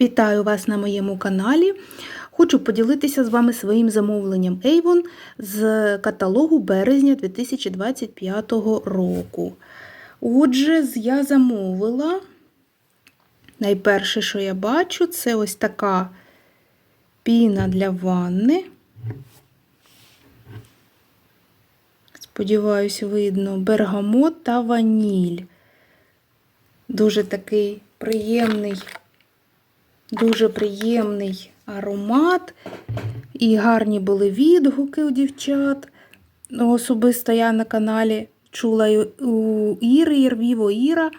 Вітаю вас на моєму каналі. Хочу поділитися з вами своїм замовленням Avon з каталогу березня 2025 року. Отже, я замовила. Найперше, що я бачу, це ось така піна для ванни. Сподіваюсь, видно бергамот та ваніль. Дуже такий приємний, дуже приємний аромат. І гарні були відгуки у дівчат. Ну, Особисто я на каналі чула у Іри, Ірвіво Іра,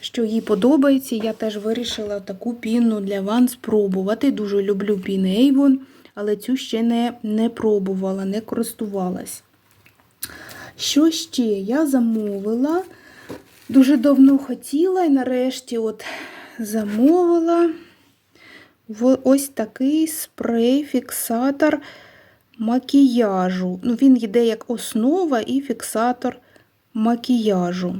що їй подобається. Я теж вирішила таку піну для ван спробувати. Дуже люблю піни Avon, але цю ще не, не пробувала, не користувалась. Що ще? Я замовила. Дуже давно хотіла і нарешті от замовила ось такий спрей-фіксатор макіяжу. Ну, Він йде як основа і фіксатор макіяжу.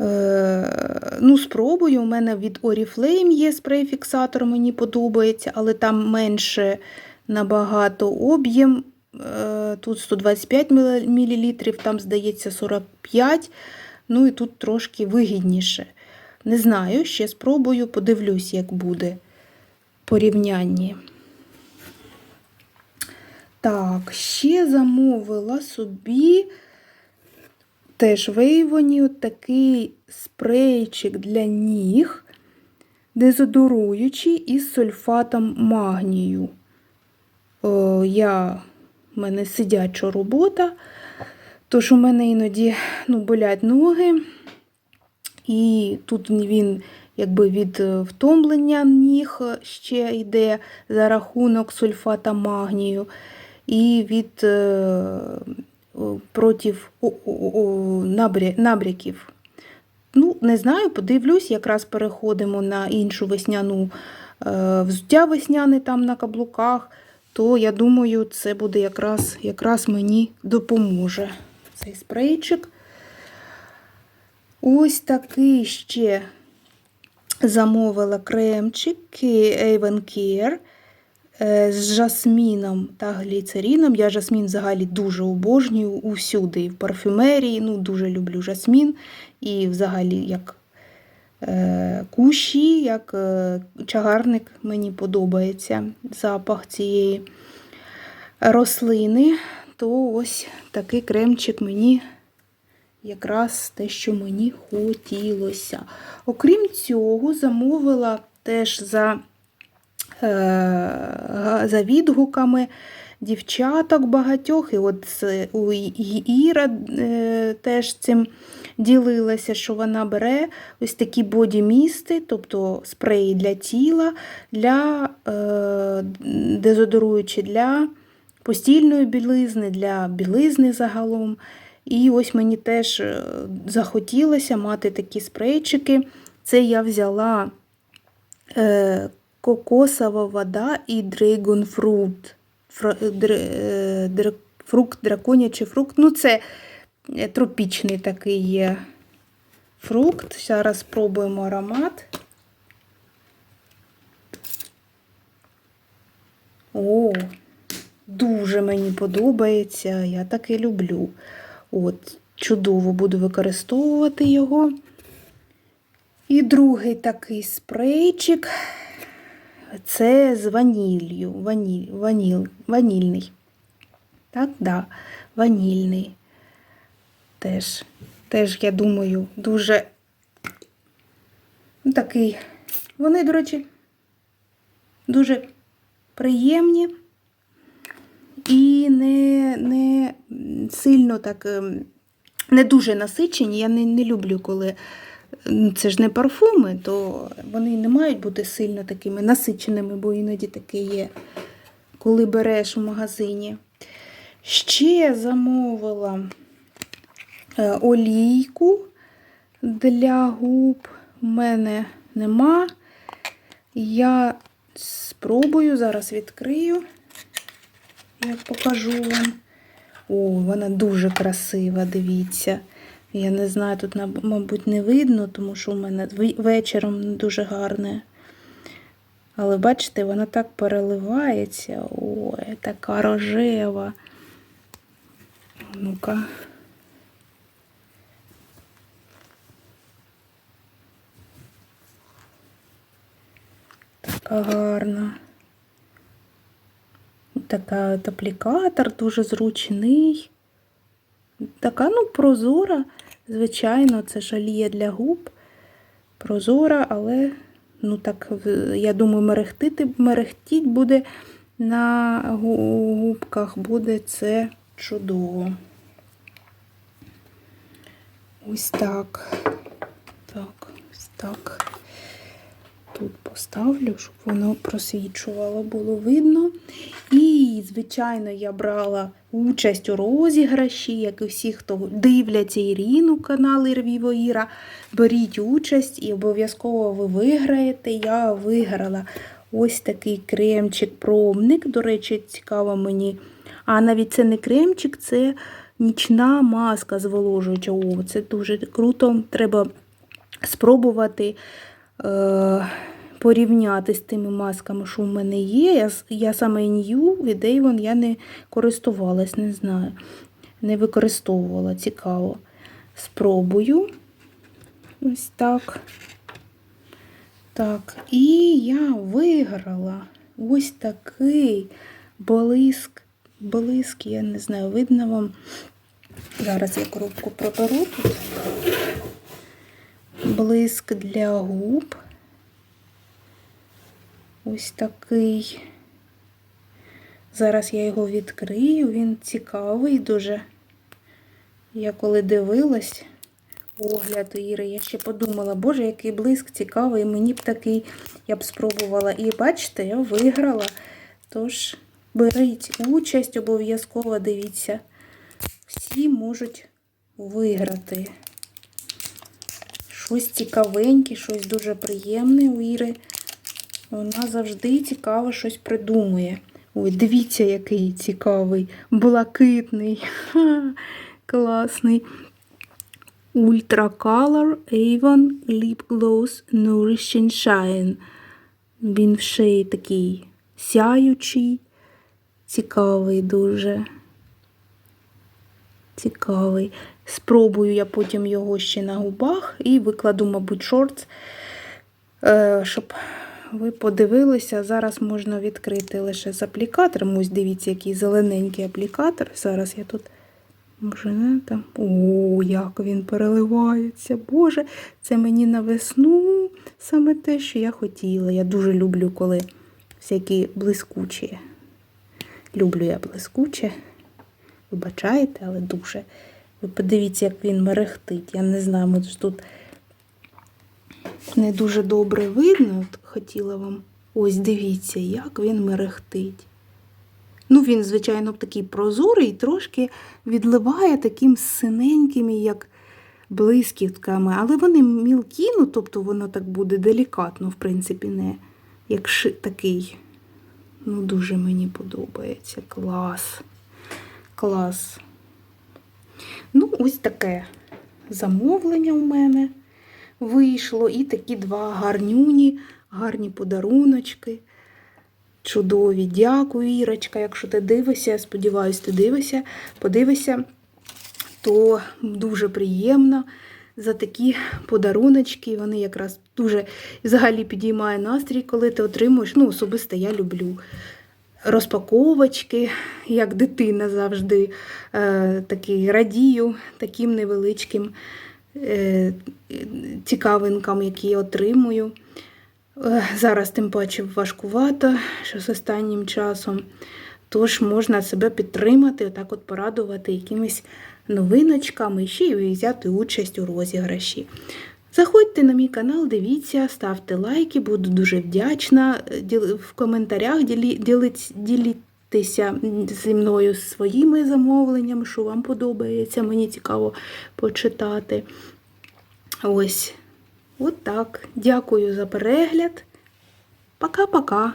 Е, ну, Спробую. У мене від Oriflame є спрей-фіксатор, мені подобається, але там менше набагато об'єм. Тут 125 мл, там, здається, 45 Ну і тут трошки вигідніше. Не знаю, ще спробую, подивлюсь, як буде порівнянні. Так, ще замовила собі теж в Avon такий спрейчик для ніг, дезодоруючий із сульфатом магнію. О, я у мене сидяча робота, тож у мене іноді ну, болять ноги, і тут він якби від втомлення ніг ще йде за рахунок сульфата магнію, і від е, проти набряків. Ну, не знаю, подивлюсь, якраз переходимо на іншу весняну е, взуття весняне там на каблуках то я думаю, це буде якраз якраз мені допоможе цей спрейчик. Ось такий ще замовила кремчик Avon Care з жасміном та гліцеріном. Я жасмін взагалі дуже обожнюю усюди, і в парфюмерії. ну Дуже люблю жасмін. І взагалі, як Е, кущі, як е, чагарник, мені подобається запах цієї рослини, то ось такий кремчик мені якраз те, що мені хотілося. Окрім цього, замовила теж за, е, за відгуками. Дівчаток багатьох, і от у Іра теж цим ділилася, що вона бере ось такі боді-місти, тобто спреї для тіла, для е, дезодоруючі для постільної білизни, для білизни загалом. І ось мені теж е, захотілося мати такі спрейчики. Це я взяла е, кокосова вода і дрейгонфрут. Е, фрукт, драконячий фрукт. Ну, це Е, тропічний такий є фрукт. Зараз спробуємо аромат. О, дуже мені подобається, я таки люблю. От, Чудово буду використовувати його. І другий такий спрейчик це з ванілью. Ваніль, ваніль, ванільний. Так, да, ванільний теж, теж, я думаю, дуже ну, такий. Вони, до речі, дуже приємні і не не сильно так, ем, не дуже насичені. Я не, не люблю, коли це ж не парфуми, то вони не мають бути сильно такими насиченими, бо іноді таке є, коли береш в магазині. Ще замовила Е, олійку для губ в мене нема. Я спробую, зараз відкрию, як покажу вам. О, вона дуже красива, дивіться. Я не знаю, тут, мабуть, не видно, тому що у мене вечором дуже гарне. Але бачите, вона так переливається. Ой, така рожева. Ну-ка. Така гарна. Така от аплікатор дуже зручний. Така, ну, прозора. Звичайно, це жаліє для губ. Прозора, але, ну так, я думаю, мерехтити, мерехтіть буде на губках, буде це чудово. Ось так. Так, ось так. Тут поставлю, щоб воно просвічувало, було видно. І, звичайно, я брала участь у розіграші, як і всі, хто дивляться Ірину, канал Ірвіво Іра. Беріть участь і обов'язково ви виграєте. Я виграла ось такий кремчик-промник. До речі, цікаво мені. А навіть це не кремчик, це нічна маска зволожуюча. О, це дуже круто. Треба спробувати е, порівняти з тими масками, що в мене є. Я, я саме New від Avon я не користувалась, не знаю. Не використовувала, цікаво. Спробую. Ось так. Так, і я виграла ось такий блиск. Блиск, я не знаю, видно вам. Зараз я коробку приберу тут. Блиск для губ. Ось такий. Зараз я його відкрию, він цікавий дуже. Я коли дивилась огляд Іри, я ще подумала, боже, який блиск цікавий, мені б такий, я б спробувала. І бачите, я виграла. Тож, беріть участь, обов'язково дивіться. Всі можуть виграти. Щось цікавеньке, щось дуже приємне у Іри. Вона завжди цікаво щось придумує. Ой, дивіться, який цікавий, блакитний, Ха, класний. Ultra Color Avon Lip Gloss Nourishing Shine. Він ще й такий сяючий, цікавий дуже. Цікавий. Спробую я потім його ще на губах і викладу, мабуть, шортс, е, щоб ви подивилися. Зараз можна відкрити лише з аплікатором. Ось дивіться, який зелененький аплікатор. Зараз я тут. Може, не там. О, як він переливається. Боже, це мені на весну саме те, що я хотіла. Я дуже люблю, коли всякі блискучі. Люблю я блискуче. Вибачаєте, але дуже. Ви подивіться, як він мерехтить. Я не знаю, може тут не дуже добре видно. От хотіла вам. Ось дивіться, як він мерехтить. Ну, він, звичайно, такий прозорий, трошки відливає таким синенькими, як блискітками. Але вони мілкі, ну, тобто воно так буде делікатно, в принципі, не як ши, такий. Ну, дуже мені подобається. Клас. Клас. Ну, ось таке замовлення у мене вийшло. І такі два гарнюні, гарні подаруночки. Чудові. Дякую, Ірочка. Якщо ти дивишся, я сподіваюся, ти дивишся, подивишся, то дуже приємно за такі подаруночки. Вони якраз дуже взагалі підіймає настрій, коли ти отримуєш. Ну, особисто я люблю розпаковочки, як дитина завжди е, такий радію таким невеличким цікавинкам, які я отримую. Е, Зараз тим паче важкувато, що з останнім часом. Тож можна себе підтримати, отак от порадувати якимись новиночками, ще й взяти участь у розіграші. Заходьте на мій канал, дивіться, ставте лайки, буду дуже вдячна. В коментарях ділі, ділить, діліться зі мною своїми замовленнями, що вам подобається, мені цікаво почитати. Ось. От так. Дякую за перегляд. Пока-пока.